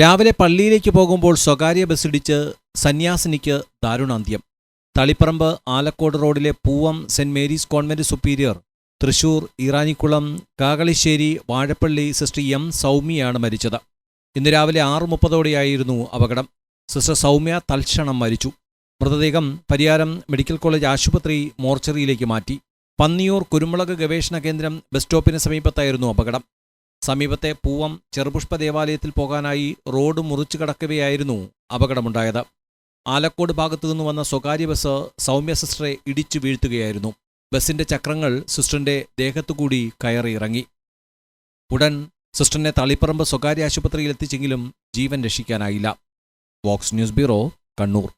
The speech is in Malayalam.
രാവിലെ പള്ളിയിലേക്ക് പോകുമ്പോൾ സ്വകാര്യ ബസ്സിടിച്ച് സന്യാസിനിക്ക് ദാരുണാന്ത്യം. തളിപ്പറമ്പ് ആലക്കോട് റോഡിലെ Poovam saint Mary's convent superior Thrissur Iranikulam Kakalissery Vazhappally sister M സൗമ്യയാണ് മരിച്ചത്. ഇന്ന് രാവിലെ ആറ് മുപ്പതോടെയായിരുന്നു അപകടം. സിസ്റ്റർ സൗമ്യ തൽക്ഷണം മരിച്ചു. മൃതദേഹം പരിയാരം മെഡിക്കൽ കോളേജ് ആശുപത്രി മോർച്ചറിയിലേക്ക് മാറ്റി. പന്നിയൂർ കുരുമുളക് ഗവേഷണ കേന്ദ്രം ബസ് സ്റ്റോപ്പിന് സമീപത്തായിരുന്നു അപകടം. സമീപത്തെ പൂവം ചെറുപുഷ്പ ദേവാലയത്തിൽ പോകാനായി റോഡ് മുറിച്ചു കടക്കവെയായിരുന്നു അപകടമുണ്ടായത്. ആലക്കോട് ഭാഗത്തു നിന്ന് വന്ന സ്വകാര്യ ബസ് സൗമ്യ സിസ്റ്ററെ ഇടിച്ചു വീഴ്ത്തുകയായിരുന്നു. ബസിന്റെ ചക്രങ്ങൾ സിസ്റ്ററിന്റെ ദേഹത്തുകൂടി കയറിയിറങ്ങി. ഉടൻ സിസ്റ്ററിനെ തളിപ്പറമ്പ് സ്വകാര്യ ആശുപത്രിയിൽ എത്തിച്ചെങ്കിലും ജീവൻ രക്ഷിക്കാനായില്ല. Vox news bureau Kannur.